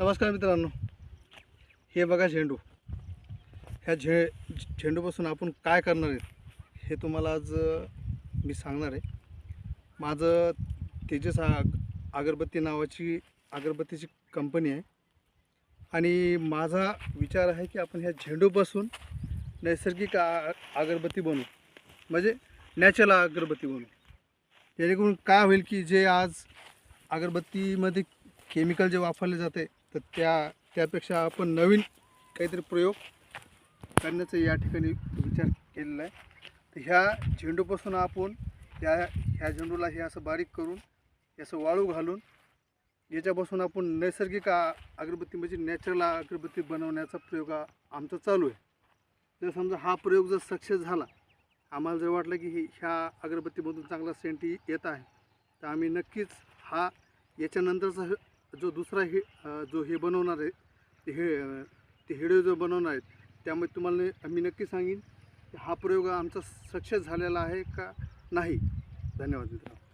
नमस्कार मित्रांनो. हे बघा झेंडू. ह्या झे झेंडूपासून आपण काय करणार आहे हे तुम्हाला आज मी सांगणार आहे. माझं तेजस आग अगरबत्ती नावाची अगरबत्तीची कंपनी आहे. आणि माझा विचार आहे की आपण ह्या झेंडूपासून नैसर्गिक आ अगरबत्ती बनवू. म्हणजे नॅचरल अगरबत्ती बनवू. जेणेकरून काय होईल की जे आज अगरबत्तीमध्ये केमिकल जे वापरले जाते तर त्या त्यापेक्षा आपण नवीन काहीतरी प्रयोग करण्याचा या ठिकाणी विचार केलेला आहे. तर ह्या झेंडूपासून आपण या ह्या झेंडूला हे असं बारीक करून याचं वाळू घालून याच्यापासून आपण नैसर्गिक अगरबत्ती म्हणजे नॅचरल अगरबत्ती बनवण्याचा प्रयोग आमचा चालू आहे. जर समजा हा प्रयोग जर सक्सेस झाला आम्हाला जर वाटलं की ही ह्या अगरबत्तीमधून चांगला सेंट येत आहे तर आम्ही नक्कीच हा याच्यानंतरचा जो दुसरा हे जो हे बनवणार आहे हे ते व्हिडिओ जो बनवणार आहेत त्यामुळे तुम्हाला मी नक्की सांगेन हा प्रयोग आमचा सक्सेस झालेला आहे का नाही? धन्यवाद मित्रांनो.